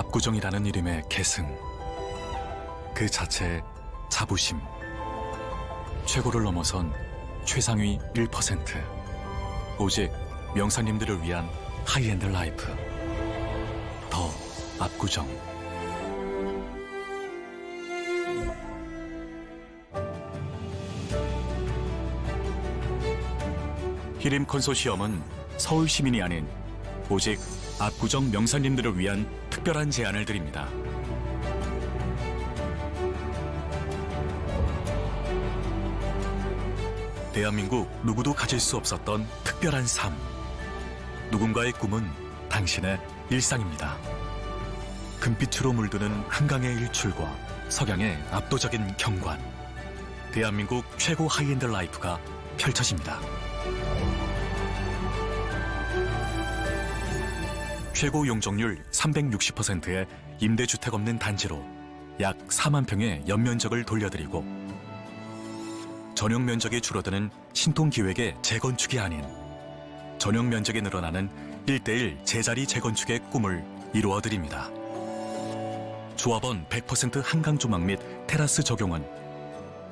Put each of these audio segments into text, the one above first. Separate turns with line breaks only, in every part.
압구정이라는 이름의 계승. 그 자체의 자부심. 최고를 넘어선 최상위 1%. 오직 명사님들을 위한 하이엔드 라이프. 더 압구정. 히림 컨소시엄은 서울 시민이 아닌 오직 압구정 명사님들을 위한 특별한 제안을 드립니다. 대한민국 누구도 가질 수 없었던 특별한 삶. 누군가의 꿈은 당신의 일상입니다. 금빛으로 물드는 한강의 일출과 석양의 압도적인 경관. 대한민국 최고 하이엔드 라이프가 펼쳐집니다. 최고 용적률 360%의 임대주택 없는 단지로 약 4만 평의 연면적을 돌려드리고 전용 면적이 줄어드는 신통 기획의 재건축이 아닌 전용 면적이 늘어나는 1대1 제자리 재건축의 꿈을 이루어드립니다. 조합원 100% 한강 조망 및 테라스 적용은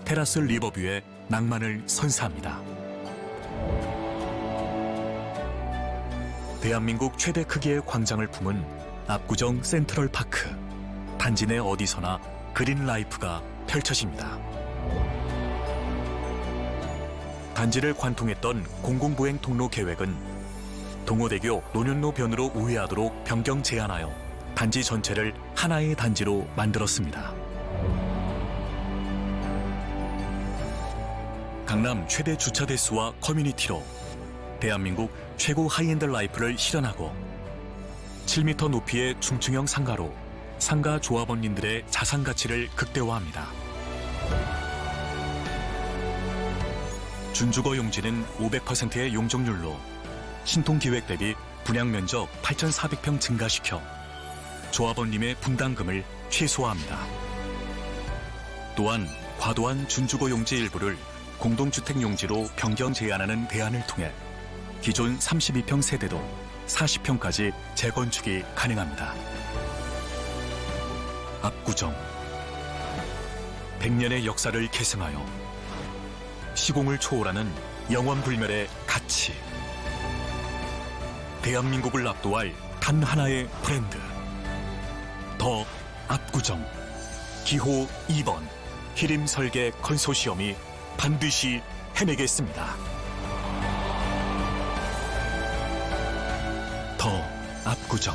테라스 리버뷰의 낭만을 선사합니다. 대한민국 최대 크기의 광장을 품은 압구정 센트럴 파크. 단지 내 어디서나 그린 라이프가 펼쳐집니다. 단지를 관통했던 공공부행 통로 계획은 동호대교 논현로 변으로 우회하도록 변경 제한하여 단지 전체를 하나의 단지로 만들었습니다. 강남 최대 주차 대수와 커뮤니티로 대한민국 최고 하이엔드 라이프를 실현하고 7m 높이의 중층형 상가로 상가 조합원님들의 자산 가치를 극대화합니다. 준주거 용지는 500%의 용적률로 신통 기획 대비 분양 면적 8,400평 증가시켜 조합원님의 분담금을 최소화합니다. 또한 과도한 준주거 용지 일부를 공동주택 용지로 변경 제한하는 대안을 통해 기존 32평 세대도 40평까지 재건축이 가능합니다. 압구정. 100년의 역사를 계승하여 시공을 초월하는 영원불멸의 가치. 대한민국을 압도할 단 하나의 브랜드. 더 압구정. 기호 2번. 히림설계 컨소시엄이 반드시 해내겠습니다. 더 압구정